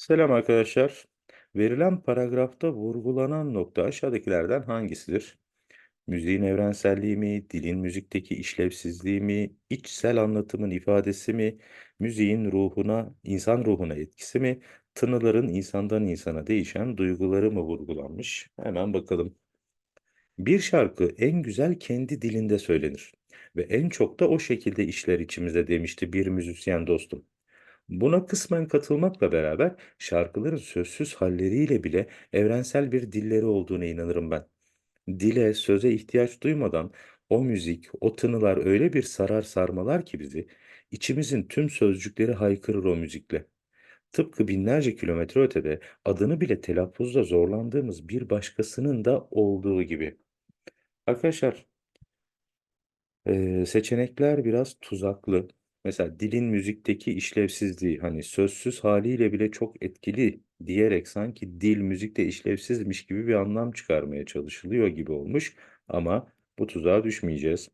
Selam arkadaşlar. Verilen paragrafta vurgulanan nokta aşağıdakilerden hangisidir? Müziğin evrenselliği mi, dilin müzikteki işlevsizliği mi, içsel anlatımın ifadesi mi, müziğin ruhuna, insan ruhuna etkisi mi, tınıların insandan insana değişen duyguları mı vurgulanmış? Hemen bakalım. Bir şarkı en güzel kendi dilinde söylenir ve en çok da o şekilde işler içimize demişti bir müzisyen dostum. Buna kısmen katılmakla beraber şarkıların sözsüz halleriyle bile evrensel bir dilleri olduğuna inanırım ben. Dile, söze ihtiyaç duymadan o müzik, o tınılar öyle bir sarar sarmalar ki bizi, içimizin tüm sözcükleri haykırır o müzikle. Tıpkı binlerce kilometre ötede adını bile telaffuzda zorlandığımız bir başkasının da olduğu gibi. Arkadaşlar, seçenekler biraz tuzaklı. Mesela dilin müzikteki işlevsizliği, hani, sözsüz haliyle bile çok etkili diyerek sanki dil müzikte işlevsizmiş gibi bir anlam çıkarmaya çalışılıyor gibi olmuş ama bu tuzağa düşmeyeceğiz.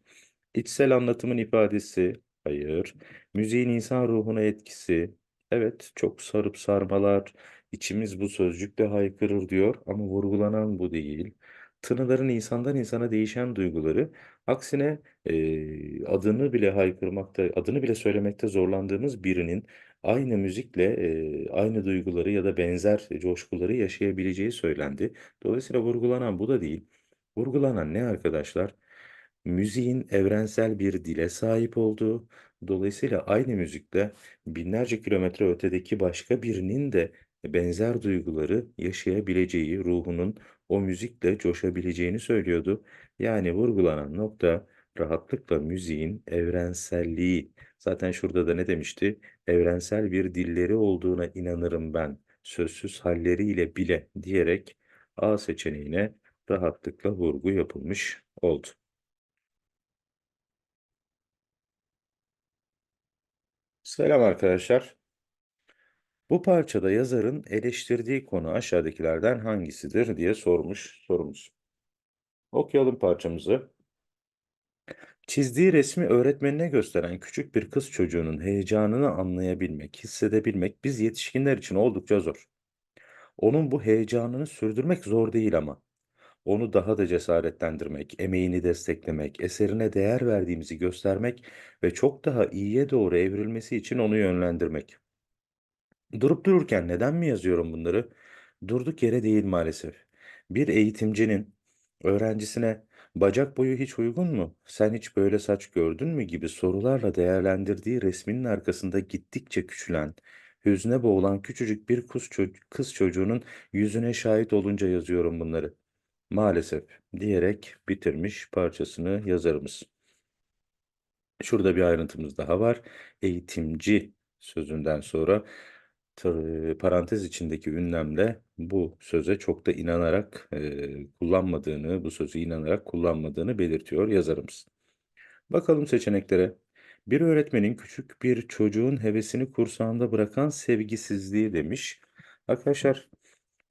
İçsel anlatımın ifadesi, hayır. Müziğin insan ruhuna etkisi, evet, çok sarıp sarmalar, içimiz bu sözcükle haykırır diyor ama vurgulanan bu değil. Tınıların insandan insana değişen duyguları, aksine Eee, adını bile haykırmakta, adını bile söylemekte zorlandığımız birinin aynı müzikle, eee, aynı duyguları ya da benzer coşkuları yaşayabileceği söylendi. Dolayısıyla vurgulanan bu da değil. Vurgulanan ne arkadaşlar? Müziğin evrensel bir dile sahip olduğu, dolayısıyla aynı müzikle binlerce kilometre ötedeki başka birinin de benzer duyguları yaşayabileceği, ruhunun o müzikle coşabileceğini söylüyordu. Yani vurgulanan nokta Rahatlıkla müziğin evrenselliği. Zaten şurada da ne demişti? Evrensel bir dilleri olduğuna inanırım ben. Sözsüz halleriyle bile diyerek A seçeneğine rahatlıkla vurgu yapılmış oldu. Selam arkadaşlar. Bu parçada yazarın eleştirdiği konu aşağıdakilerden hangisidir diye sormuş sorumuz. Okuyalım parçamızı. Çizdiği resmi öğretmenine gösteren küçük bir kız çocuğunun heyecanını anlayabilmek, hissedebilmek biz yetişkinler için oldukça zor. Onun bu heyecanını sürdürmek zor değil ama. Onu daha da cesaretlendirmek, emeğini desteklemek, eserine değer verdiğimizi göstermek ve çok daha iyiye doğru evrilmesi için onu yönlendirmek. Durup dururken neden mi yazıyorum bunları? Durduk yere değil maalesef. Bir eğitimcinin öğrencisine "Bacak boyu hiç uygun mu? Sen hiç böyle saç gördün mü?" gibi sorularla değerlendirdiği resminin arkasında gittikçe küçülen, hüzne boğulan küçücük bir kız, ço- kız çocuğunun yüzüne şahit olunca yazıyorum bunları. Maalesef diyerek bitirmiş parçasını yazarımız. Şurada bir ayrıntımız daha var. Eğitimci sözünden sonra parantez içindeki ünlemle bu söze çok da inanarak, eee, kullanmadığını, bu sözü inanarak kullanmadığını belirtiyor yazarımız. Bakalım seçeneklere. Bir öğretmenin küçük bir çocuğun hevesini kursağında bırakan sevgisizliği demiş. Arkadaşlar,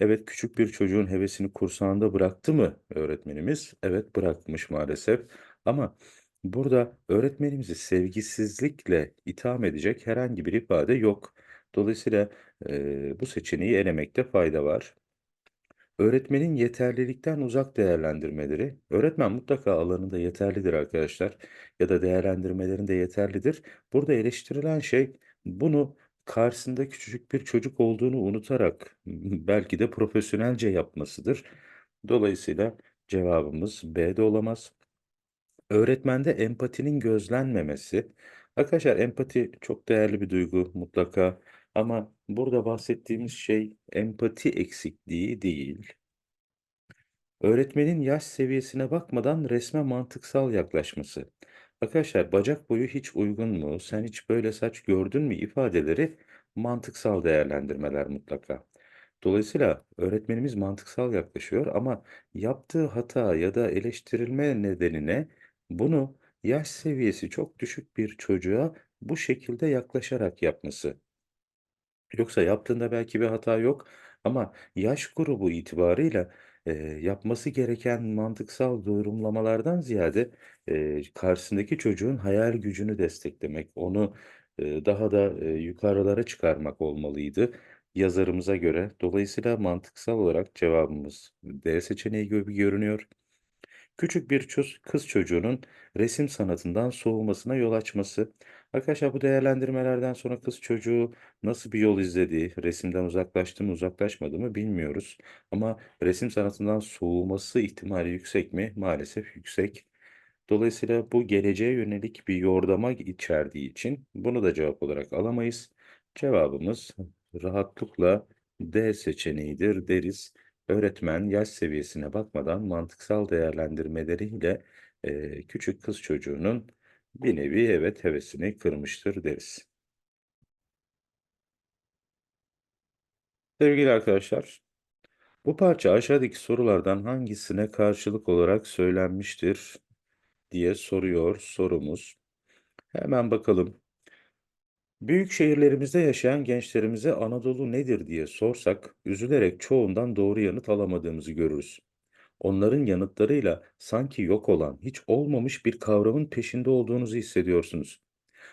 evet küçük bir çocuğun hevesini kursağında bıraktı mı öğretmenimiz? Evet bırakmış maalesef. Ama burada öğretmenimizi sevgisizlikle itham edecek herhangi bir ifade yok. Dolayısıyla eee, bu seçeneği elemekte fayda var. Öğretmenin yeterlilikten uzak değerlendirmeleri. Öğretmen mutlaka alanında yeterlidir arkadaşlar ya da değerlendirmelerinde yeterlidir. Burada eleştirilen şey bunu karşısında küçücük bir çocuk olduğunu unutarak belki de profesyonelce yapmasıdır. Dolayısıyla cevabımız B de olamaz. Öğretmende empatinin gözlenmemesi. Arkadaşlar empati çok değerli bir duygu mutlaka ama burada bahsettiğimiz şey empati eksikliği değil. Öğretmenin yaş seviyesine bakmadan resme mantıksal yaklaşması. Arkadaşlar bacak boyu hiç uygun mu? Sen hiç böyle saç gördün mü? ifadeleri mantıksal değerlendirmeler mutlaka. Dolayısıyla öğretmenimiz mantıksal yaklaşıyor ama yaptığı hata ya da eleştirilme nedenine bunu yaş seviyesi çok düşük bir çocuğa bu şekilde yaklaşarak yapması. Yoksa yaptığında belki bir hata yok ama yaş grubu itibarıyla, eee, yapması gereken mantıksal yorumlamalardan ziyade, eee, karşısındaki çocuğun hayal gücünü desteklemek, onu, eee, daha da, eee, yukarılara çıkarmak olmalıydı. yazarımıza göre. Dolayısıyla mantıksal olarak cevabımız D seçeneği gibi görünüyor. Küçük bir kız çocuğunun resim sanatından soğumasına yol açması. Arkadaşlar bu değerlendirmelerden sonra kız çocuğu nasıl bir yol izledi, resimden uzaklaştı mı, uzaklaşmadı mı bilmiyoruz. Ama resim sanatından soğuması ihtimali yüksek mi? Maalesef yüksek. Dolayısıyla bu geleceğe yönelik bir yordama içerdiği için bunu da cevap olarak alamayız. Cevabımız rahatlıkla D seçeneğidir deriz. Öğretmen yaş seviyesine bakmadan mantıksal değerlendirmeleriyle eee, küçük kız çocuğunun bir nevi evet hevesini kırmıştır deriz. Sevgili arkadaşlar, bu parça aşağıdaki sorulardan hangisine karşılık olarak söylenmiştir diye soruyor sorumuz. Hemen bakalım. Büyük şehirlerimizde yaşayan gençlerimize Anadolu nedir diye sorsak, üzülerek çoğundan doğru yanıt alamadığımızı görürüz. Onların yanıtlarıyla sanki yok olan, hiç olmamış bir kavramın peşinde olduğunuzu hissediyorsunuz.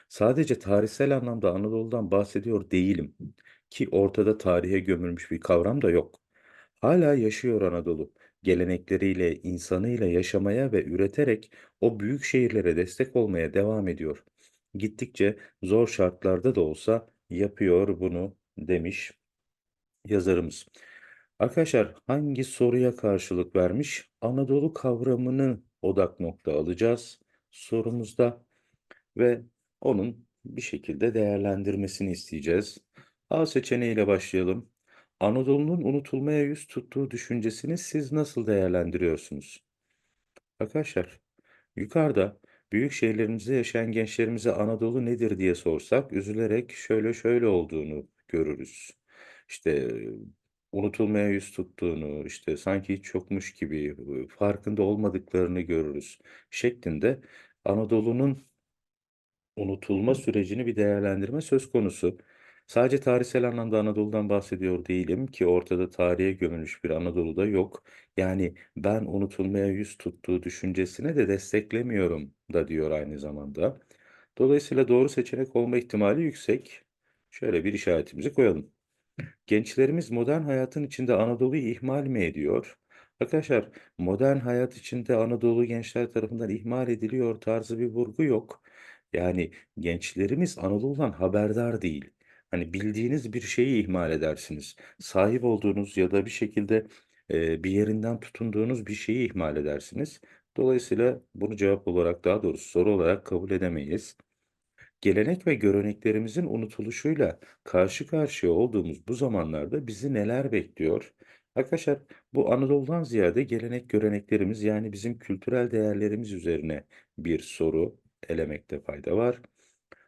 Sadece tarihsel anlamda Anadolu'dan bahsediyor değilim ki ortada tarihe gömülmüş bir kavram da yok. Hala yaşıyor Anadolu. Gelenekleriyle, insanıyla yaşamaya ve üreterek o büyük şehirlere destek olmaya devam ediyor. Gittikçe zor şartlarda da olsa yapıyor bunu demiş yazarımız. Arkadaşlar hangi soruya karşılık vermiş? Anadolu kavramını odak nokta alacağız sorumuzda ve onun bir şekilde değerlendirmesini isteyeceğiz. A seçeneğiyle başlayalım. Anadolu'nun unutulmaya yüz tuttuğu düşüncesini siz nasıl değerlendiriyorsunuz? Arkadaşlar, yukarıda büyük şehirlerimizde yaşayan gençlerimize Anadolu nedir diye sorsak, üzülerek şöyle şöyle olduğunu görürüz. İşte unutulmaya yüz tuttuğunu, işte sanki hiç yokmuş gibi, farkında olmadıklarını görürüz şeklinde Anadolu'nun unutulma sürecini bir değerlendirme söz konusu. Sadece tarihsel anlamda Anadolu'dan bahsediyor değilim ki ortada tarihe gömülmüş bir Anadolu da yok. Yani ben unutulmaya yüz tuttuğu düşüncesine de desteklemiyorum da diyor aynı zamanda. Dolayısıyla doğru seçenek olma ihtimali yüksek. Şöyle bir işaretimizi koyalım. Gençlerimiz modern hayatın içinde Anadolu'yu ihmal mi ediyor? Arkadaşlar, modern hayat içinde Anadolu gençler tarafından ihmal ediliyor tarzı bir vurgu yok. Yani gençlerimiz Anadolu'dan haberdar değil. Hani bildiğiniz bir şeyi ihmal edersiniz. Sahip olduğunuz ya da bir şekilde e, bir yerinden tutunduğunuz bir şeyi ihmal edersiniz. Dolayısıyla bunu cevap olarak daha doğrusu soru olarak kabul edemeyiz. Gelenek ve göreneklerimizin unutuluşuyla karşı karşıya olduğumuz bu zamanlarda bizi neler bekliyor? Arkadaşlar, bu Anadolu'dan ziyade gelenek göreneklerimiz yani bizim kültürel değerlerimiz üzerine bir soru elemekte fayda var.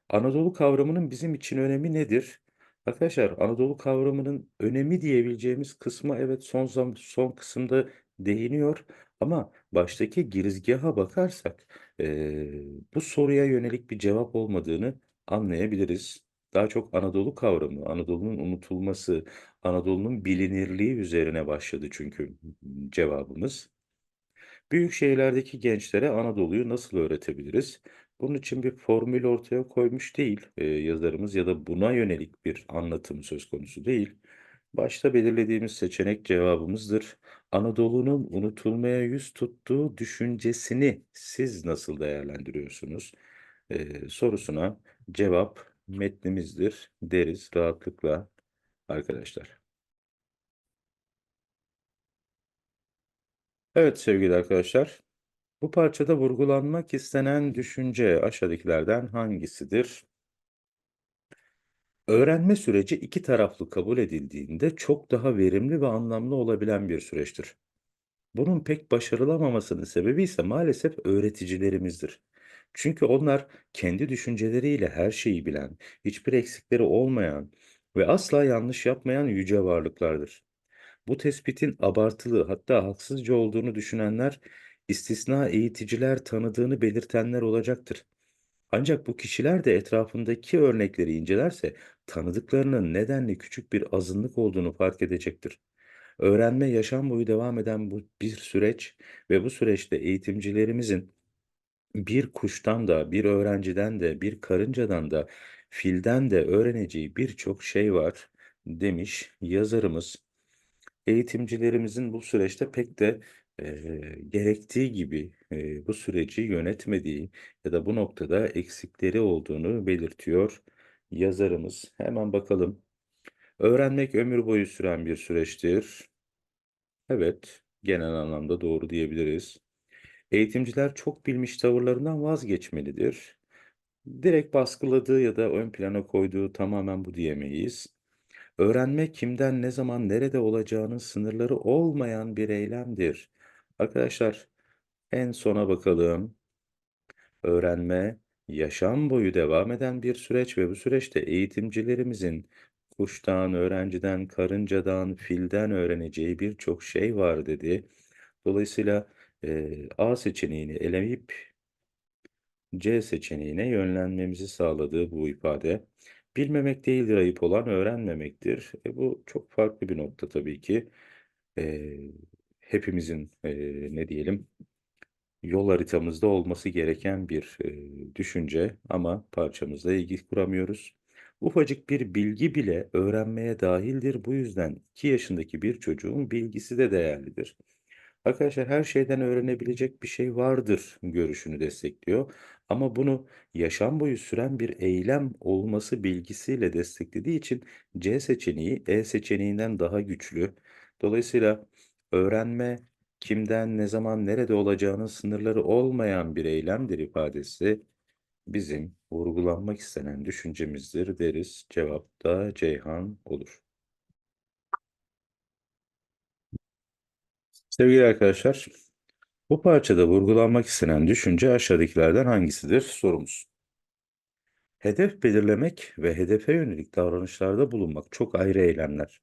Anadolu kavramının bizim için önemi nedir? Arkadaşlar, Anadolu kavramının önemi diyebileceğimiz kısma evet son zam son kısımda değiniyor ama baştaki girizgaha bakarsak eee, bu soruya yönelik bir cevap olmadığını anlayabiliriz. Daha çok Anadolu kavramı, Anadolu'nun unutulması, Anadolu'nun bilinirliği üzerine başladı çünkü cevabımız. Büyük şehirlerdeki gençlere Anadolu'yu nasıl öğretebiliriz? Bunun için bir formül ortaya koymuş değil, eee, yazarımız ya da buna yönelik bir anlatım söz konusu değil. Başta belirlediğimiz seçenek cevabımızdır. Anadolu'nun unutulmaya yüz tuttuğu düşüncesini siz nasıl değerlendiriyorsunuz? Eee, sorusuna cevap metnimizdir deriz rahatlıkla arkadaşlar. Evet sevgili arkadaşlar, bu parçada vurgulanmak istenen düşünce aşağıdakilerden hangisidir? Öğrenme süreci iki taraflı kabul edildiğinde çok daha verimli ve anlamlı olabilen bir süreçtir. Bunun pek başarılamamasının sebebi ise maalesef öğreticilerimizdir. Çünkü onlar kendi düşünceleriyle her şeyi bilen, hiçbir eksikleri olmayan ve asla yanlış yapmayan yüce varlıklardır. Bu tespitin abartılı hatta haksızca olduğunu düşünenler, istisna eğiticiler tanıdığını belirtenler olacaktır. Ancak bu kişiler de etrafındaki örnekleri incelerse tanıdıklarının nedenli küçük bir azınlık olduğunu fark edecektir. Öğrenme yaşam boyu devam eden bu bir süreç ve bu süreçte eğitimcilerimizin bir kuştan da, bir öğrenciden de, bir karıncadan da, filden de öğreneceği birçok şey var demiş yazarımız. Eğitimcilerimizin bu süreçte pek de eee, gerektiği gibi eee, bu süreci yönetmediği ya da bu noktada eksikleri olduğunu belirtiyor yazarımız. Hemen bakalım. Öğrenmek ömür boyu süren bir süreçtir. Evet, genel anlamda doğru diyebiliriz. Eğitimciler çok bilmiş tavırlarından vazgeçmelidir. Direkt baskıladığı ya da ön plana koyduğu tamamen bu diyemeyiz. Öğrenmek kimden, ne zaman, nerede olacağının sınırları olmayan bir eylemdir. Arkadaşlar, en sona bakalım. Öğrenme, yaşam boyu devam eden bir süreç ve bu süreçte eğitimcilerimizin kuştan, öğrenciden, karıncadan, filden öğreneceği birçok şey var dedi. Dolayısıyla eee, A seçeneğini eleyip C seçeneğine yönlenmemizi sağladığı bu ifade. Bilmemek değildir ayıp olan öğrenmemektir. E, bu çok farklı bir nokta tabii ki. Eee, hepimizin eee, ne diyelim yol haritamızda olması gereken bir eee, düşünce ama parçamızla ilgi kuramıyoruz. Ufacık bir bilgi bile öğrenmeye dahildir. Bu yüzden 2 yaşındaki bir çocuğun bilgisi de değerlidir. Arkadaşlar her şeyden öğrenebilecek bir şey vardır görüşünü destekliyor. Ama bunu yaşam boyu süren bir eylem olması bilgisiyle desteklediği için C seçeneği E seçeneğinden daha güçlü. Dolayısıyla öğrenme kimden, ne zaman, nerede olacağının sınırları olmayan bir eylemdir ifadesi bizim vurgulanmak istenen düşüncemizdir deriz. Cevap da Ceyhan olur. Sevgili arkadaşlar, bu parçada vurgulanmak istenen düşünce aşağıdakilerden hangisidir sorumuz. Hedef belirlemek ve hedefe yönelik davranışlarda bulunmak çok ayrı eylemler.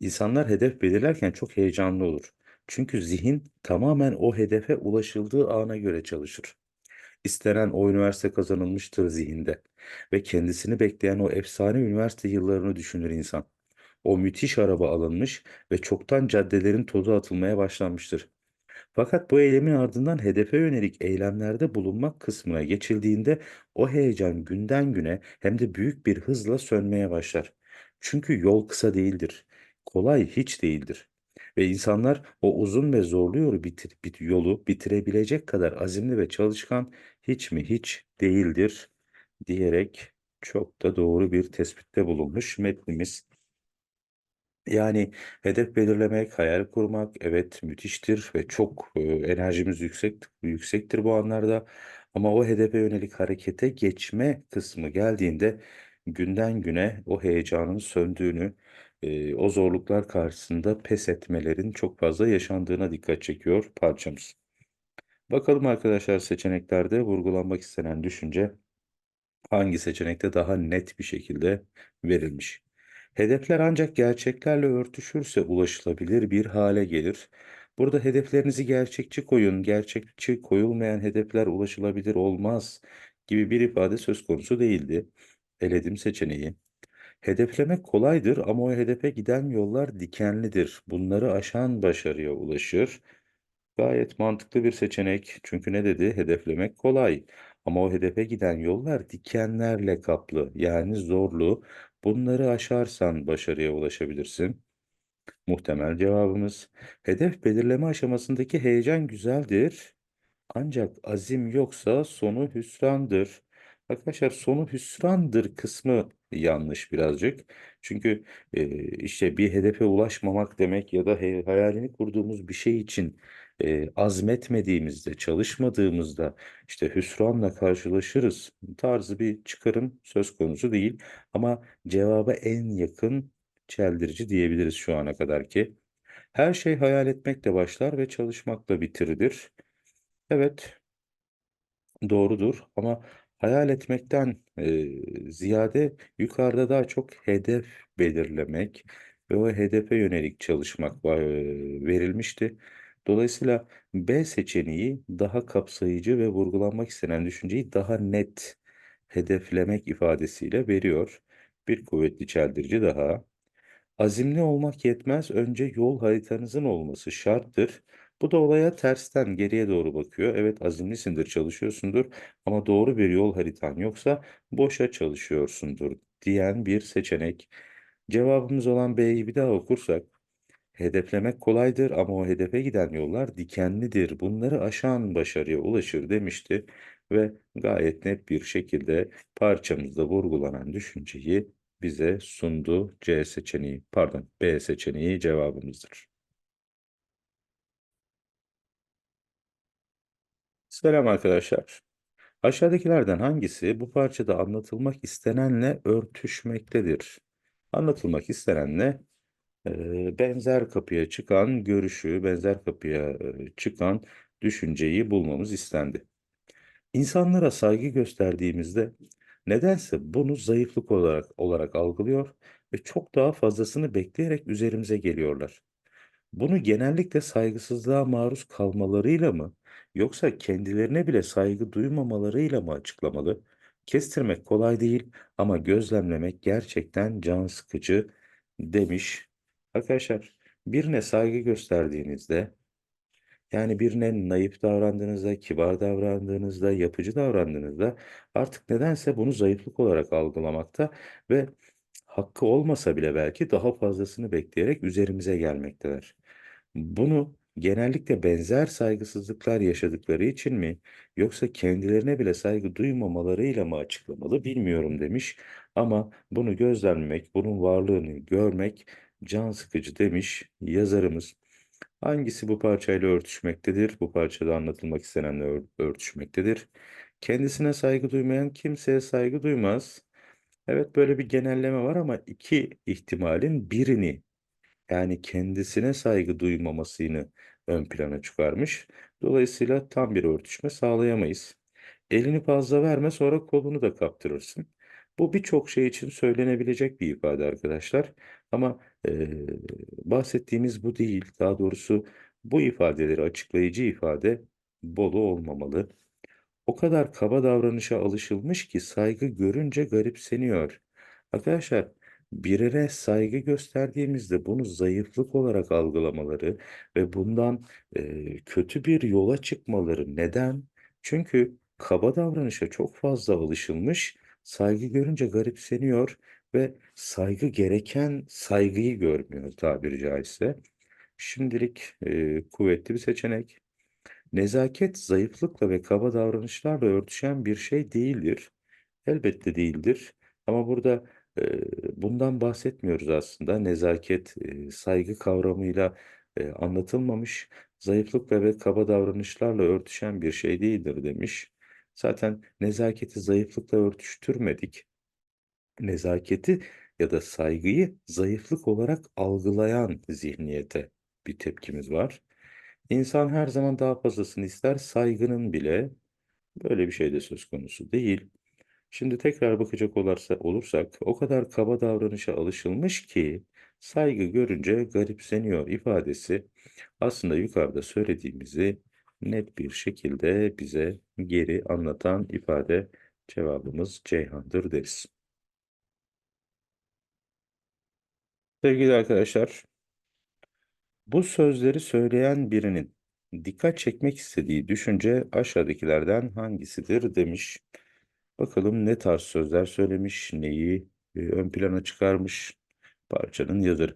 İnsanlar hedef belirlerken çok heyecanlı olur. Çünkü zihin tamamen o hedefe ulaşıldığı ana göre çalışır. İstenen o üniversite kazanılmıştır zihinde ve kendisini bekleyen o efsane üniversite yıllarını düşünür insan. O müthiş araba alınmış ve çoktan caddelerin tozu atılmaya başlanmıştır. Fakat bu eylemin ardından hedefe yönelik eylemlerde bulunmak kısmına geçildiğinde o heyecan günden güne hem de büyük bir hızla sönmeye başlar. Çünkü yol kısa değildir. Kolay hiç değildir. Ve insanlar o uzun ve zorlu yolu, bitir, bit- yolu bitirebilecek kadar azimli ve çalışkan hiç mi hiç değildir diyerek çok da doğru bir tespitte bulunmuş metnimiz. Yani hedef belirlemek, hayal kurmak evet müthiştir ve çok e, enerjimiz yüksek yüksektir bu anlarda. Ama o hedefe yönelik harekete geçme kısmı geldiğinde günden güne o heyecanın söndüğünü, e, o zorluklar karşısında pes etmelerin çok fazla yaşandığına dikkat çekiyor parçamız. Bakalım arkadaşlar seçeneklerde vurgulanmak istenen düşünce hangi seçenekte daha net bir şekilde verilmiş. Hedefler ancak gerçeklerle örtüşürse ulaşılabilir bir hale gelir. Burada hedeflerinizi gerçekçi koyun, gerçekçi koyulmayan hedefler ulaşılabilir olmaz gibi bir ifade söz konusu değildi. Eledim seçeneği. Hedeflemek kolaydır ama o hedefe giden yollar dikenlidir. Bunları aşan başarıya ulaşır. Gayet mantıklı bir seçenek. Çünkü ne dedi? Hedeflemek kolay. Ama o hedefe giden yollar dikenlerle kaplı. Yani zorlu. Bunları aşarsan başarıya ulaşabilirsin. Muhtemel cevabımız. Hedef belirleme aşamasındaki heyecan güzeldir. Ancak azim yoksa sonu hüsrandır. Arkadaşlar sonu hüsrandır kısmı yanlış birazcık. Çünkü e, işte bir hedefe ulaşmamak demek ya da hayalini kurduğumuz bir şey için e, azmetmediğimizde, çalışmadığımızda işte hüsranla karşılaşırız tarzı bir çıkarım söz konusu değil. Ama cevaba en yakın çeldirici diyebiliriz şu ana kadar ki. Her şey hayal etmekle başlar ve çalışmakla bitirilir. Evet, doğrudur ama hayal etmekten ziyade yukarıda daha çok hedef belirlemek ve o hedefe yönelik çalışmak verilmişti. Dolayısıyla B seçeneği daha kapsayıcı ve vurgulanmak istenen düşünceyi daha net hedeflemek ifadesiyle veriyor. Bir kuvvetli çeldirici daha. Azimli olmak yetmez, önce yol haritanızın olması şarttır. Bu da olaya tersten geriye doğru bakıyor. Evet azimlisindir, çalışıyorsundur ama doğru bir yol haritan yoksa boşa çalışıyorsundur diyen bir seçenek. Cevabımız olan B'yi bir daha okursak, hedeflemek kolaydır ama o hedefe giden yollar dikenlidir. Bunları aşan başarıya ulaşır demişti ve gayet net bir şekilde parçamızda vurgulanan düşünceyi bize sundu. C seçeneği, pardon B seçeneği cevabımızdır. Selam arkadaşlar. Aşağıdakilerden hangisi bu parçada anlatılmak istenenle örtüşmektedir? Anlatılmak istenenle e, benzer kapıya çıkan görüşü, benzer kapıya e, çıkan düşünceyi bulmamız istendi. İnsanlara saygı gösterdiğimizde nedense bunu zayıflık olarak olarak algılıyor ve çok daha fazlasını bekleyerek üzerimize geliyorlar. Bunu genellikle saygısızlığa maruz kalmalarıyla mı yoksa kendilerine bile saygı duymamalarıyla mı açıklamalı? Kestirmek kolay değil ama gözlemlemek gerçekten can sıkıcı demiş. Arkadaşlar birine saygı gösterdiğinizde yani birine naif davrandığınızda, kibar davrandığınızda, yapıcı davrandığınızda artık nedense bunu zayıflık olarak algılamakta ve hakkı olmasa bile belki daha fazlasını bekleyerek üzerimize gelmektedir. Bunu genellikle benzer saygısızlıklar yaşadıkları için mi yoksa kendilerine bile saygı duymamalarıyla mı açıklamalı bilmiyorum demiş. Ama bunu gözlemlemek, bunun varlığını görmek can sıkıcı demiş yazarımız. Hangisi bu parçayla örtüşmektedir? Bu parçada anlatılmak istenenle ör- örtüşmektedir. Kendisine saygı duymayan kimseye saygı duymaz. Evet böyle bir genelleme var ama iki ihtimalin birini yani kendisine saygı duymamasını ön plana çıkarmış. Dolayısıyla tam bir örtüşme sağlayamayız. Elini fazla verme sonra kolunu da kaptırırsın. Bu birçok şey için söylenebilecek bir ifade arkadaşlar. Ama eee, bahsettiğimiz bu değil. Daha doğrusu bu ifadeleri açıklayıcı ifade Bolu olmamalı. O kadar kaba davranışa alışılmış ki saygı görünce garipseniyor. Arkadaşlar birine saygı gösterdiğimizde bunu zayıflık olarak algılamaları ve bundan e, kötü bir yola çıkmaları. Neden? Çünkü kaba davranışa çok fazla alışılmış, saygı görünce garipseniyor ve saygı gereken saygıyı görmüyor tabiri caizse. Şimdilik e, kuvvetli bir seçenek. Nezaket zayıflıkla ve kaba davranışlarla örtüşen bir şey değildir. Elbette değildir. Ama burada bundan bahsetmiyoruz aslında. Nezaket saygı kavramıyla anlatılmamış. Zayıflıkla ve kaba davranışlarla örtüşen bir şey değildir demiş. Zaten nezaketi zayıflıkla örtüştürmedik. Nezaketi ya da saygıyı zayıflık olarak algılayan zihniyete bir tepkimiz var. İnsan her zaman daha fazlasını ister, saygının bile böyle bir şey de söz konusu değil. Şimdi tekrar bakacak olursa, olursak o kadar kaba davranışa alışılmış ki saygı görünce garipseniyor ifadesi aslında yukarıda söylediğimizi net bir şekilde bize geri anlatan ifade cevabımız Ceyhan'dır deriz. Sevgili arkadaşlar, bu sözleri söyleyen birinin dikkat çekmek istediği düşünce aşağıdakilerden hangisidir demiş. Bakalım ne tarz sözler söylemiş, neyi e, ön plana çıkarmış parçanın yazarı.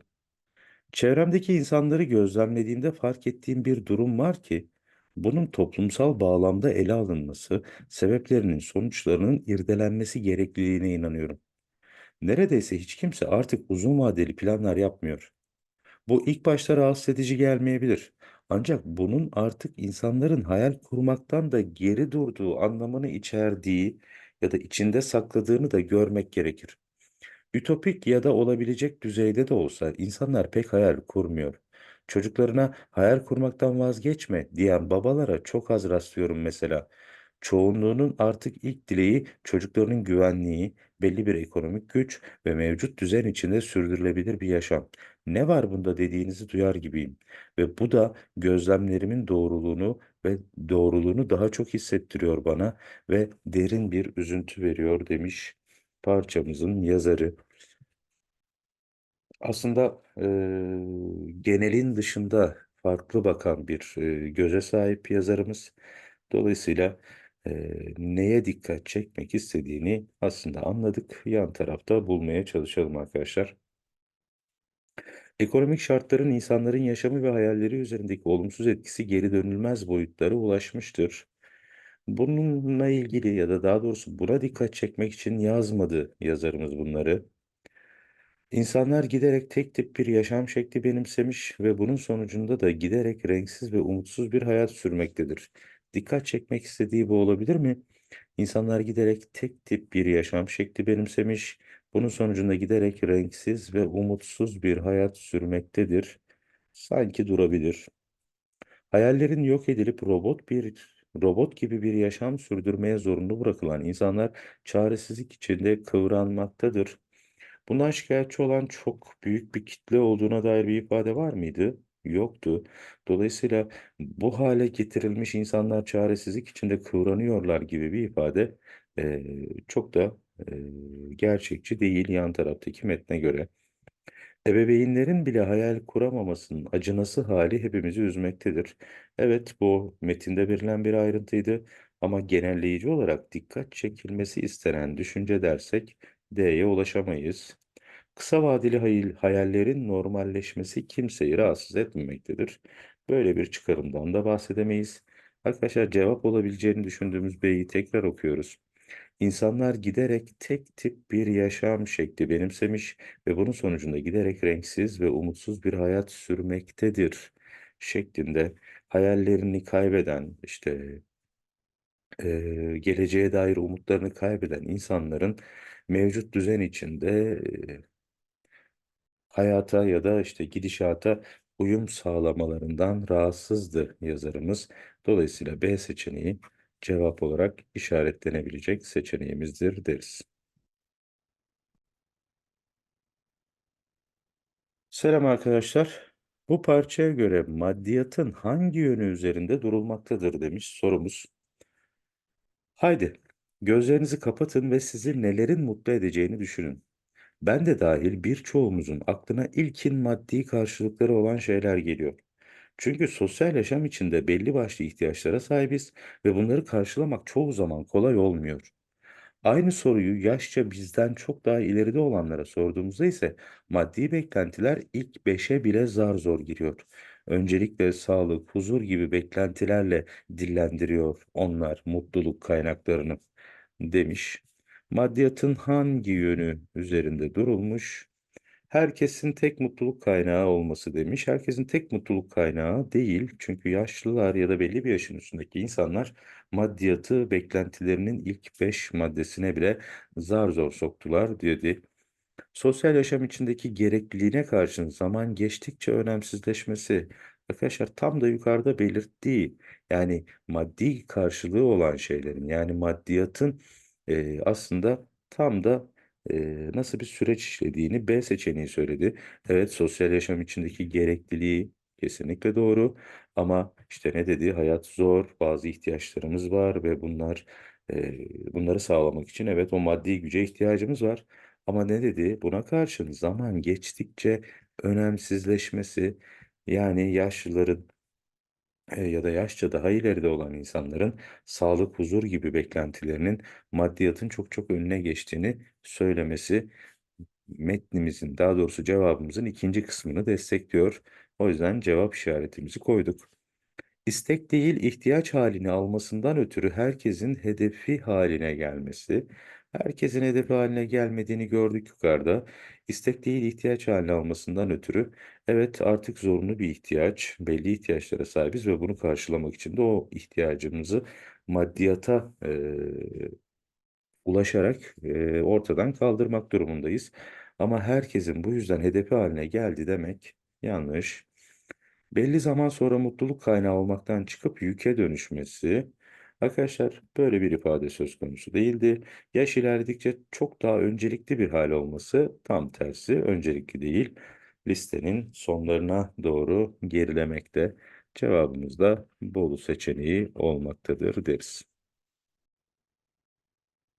Çevremdeki insanları gözlemlediğimde fark ettiğim bir durum var ki, bunun toplumsal bağlamda ele alınması, sebeplerinin, sonuçlarının irdelenmesi gerekliliğine inanıyorum. Neredeyse hiç kimse artık uzun vadeli planlar yapmıyor. Bu ilk başta rahatsız edici gelmeyebilir. Ancak bunun artık insanların hayal kurmaktan da geri durduğu anlamını içerdiği ya da içinde sakladığını da görmek gerekir. Ütopik ya da olabilecek düzeyde de olsa insanlar pek hayal kurmuyor. Çocuklarına hayal kurmaktan vazgeçme diyen babalara çok az rastlıyorum mesela. Çoğunluğunun artık ilk dileği çocuklarının güvenliği, belli bir ekonomik güç ve mevcut düzen içinde sürdürülebilir bir yaşam. Ne var bunda dediğinizi duyar gibiyim ve bu da gözlemlerimin doğruluğunu ve doğruluğunu daha çok hissettiriyor bana ve derin bir üzüntü veriyor demiş parçamızın yazarı. Aslında eee, genelin dışında farklı bakan bir eee, göze sahip yazarımız. Dolayısıyla eee, neye dikkat çekmek istediğini aslında anladık. Yan tarafta bulmaya çalışalım arkadaşlar. Ekonomik şartların insanların yaşamı ve hayalleri üzerindeki olumsuz etkisi geri dönülmez boyutlara ulaşmıştır. Bununla ilgili ya da daha doğrusu buna dikkat çekmek için yazmadı yazarımız bunları. İnsanlar giderek tek tip bir yaşam şekli benimsemiş ve bunun sonucunda da giderek renksiz ve umutsuz bir hayat sürmektedir. Dikkat çekmek istediği bu olabilir mi? İnsanlar giderek tek tip bir yaşam şekli benimsemiş, bunun sonucunda giderek renksiz ve umutsuz bir hayat sürmektedir. Sanki durabilir. Hayallerin yok edilip robot bir robot gibi bir yaşam sürdürmeye zorunlu bırakılan insanlar çaresizlik içinde kıvranmaktadır. Bundan şikayetçi olan çok büyük bir kitle olduğuna dair bir ifade var mıydı? Yoktu. Dolayısıyla bu hale getirilmiş insanlar çaresizlik içinde kıvranıyorlar gibi bir ifade eee, çok da gerçekçi değil yan taraftaki metne göre. Ebeveynlerin bile hayal kuramamasının acınası hali hepimizi üzmektedir. Evet, bu metinde verilen bir ayrıntıydı ama genelleyici olarak dikkat çekilmesi istenen düşünce dersek D'ye ulaşamayız. Kısa vadeli hayal- hayallerin normalleşmesi kimseyi rahatsız etmemektedir. Böyle bir çıkarımdan da bahsedemeyiz. Arkadaşlar cevap olabileceğini düşündüğümüz B'yi tekrar okuyoruz. İnsanlar giderek tek tip bir yaşam şekli benimsemiş ve bunun sonucunda giderek renksiz ve umutsuz bir hayat sürmektedir şeklinde hayallerini kaybeden, işte eee, geleceğe dair umutlarını kaybeden insanların mevcut düzen içinde eee, hayata ya da işte gidişata uyum sağlamalarından rahatsızdı yazarımız. Dolayısıyla B seçeneği cevap olarak işaretlenebilecek seçeneğimizdir deriz. Selam arkadaşlar. Bu parçaya göre maddiyatın hangi yönü üzerinde durulmaktadır demiş sorumuz. Haydi, gözlerinizi kapatın ve sizi nelerin mutlu edeceğini düşünün. Ben de dahil birçoğumuzun aklına ilkin maddi karşılıkları olan şeyler geliyor. Çünkü sosyal yaşam içinde belli başlı ihtiyaçlara sahibiz ve bunları karşılamak çoğu zaman kolay olmuyor. Aynı soruyu yaşça bizden çok daha ileride olanlara sorduğumuzda ise maddi beklentiler ilk beşe bile zar zor giriyor. Öncelikle sağlık, huzur gibi beklentilerle dillendiriyor onlar mutluluk kaynaklarını demiş. Maddiyatın hangi yönü üzerinde durulmuş? Herkesin tek mutluluk kaynağı olması demiş. Herkesin tek mutluluk kaynağı değil. Çünkü yaşlılar ya da belli bir yaşın üstündeki insanlar maddiyatı beklentilerinin ilk beş maddesine bile zar zor soktular dedi. Sosyal yaşam içindeki gerekliliğine karşın zaman geçtikçe önemsizleşmesi, arkadaşlar tam da yukarıda belirttiği yani maddi karşılığı olan şeylerin yani maddiyatın e, aslında tam da e, nasıl bir süreç işlediğini B seçeneği söyledi. Evet sosyal yaşam içindeki gerekliliği kesinlikle doğru ama işte ne dedi hayat zor bazı ihtiyaçlarımız var ve bunlar bunları sağlamak için evet o maddi güce ihtiyacımız var. Ama ne dedi? Buna karşın zaman geçtikçe önemsizleşmesi, yani yaşlıların ya da yaşça daha ileride olan insanların sağlık, huzur gibi beklentilerinin maddiyatın çok çok önüne geçtiğini söylemesi metnimizin, daha doğrusu cevabımızın ikinci kısmını destekliyor. O yüzden cevap işaretimizi koyduk. İstek değil, ihtiyaç halini almasından ötürü herkesin hedefi haline gelmesi. Herkesin hedefi haline gelmediğini gördük yukarıda. İstek değil, ihtiyaç haline almasından ötürü evet artık zorunlu bir ihtiyaç, belli ihtiyaçlara sahibiz ve bunu karşılamak için de o ihtiyacımızı maddiyata eee, ulaşarak eee, ortadan kaldırmak durumundayız. Ama herkesin bu yüzden hedefi haline geldi demek yanlış. Belli zaman sonra mutluluk kaynağı olmaktan çıkıp yüke dönüşmesi. Arkadaşlar böyle bir ifade söz konusu değildi. Yaş ilerledikçe çok daha öncelikli bir hal olması tam tersi öncelikli değil. Listenin sonlarına doğru gerilemekte. Cevabımız da Bolu seçeneği olmaktadır deriz.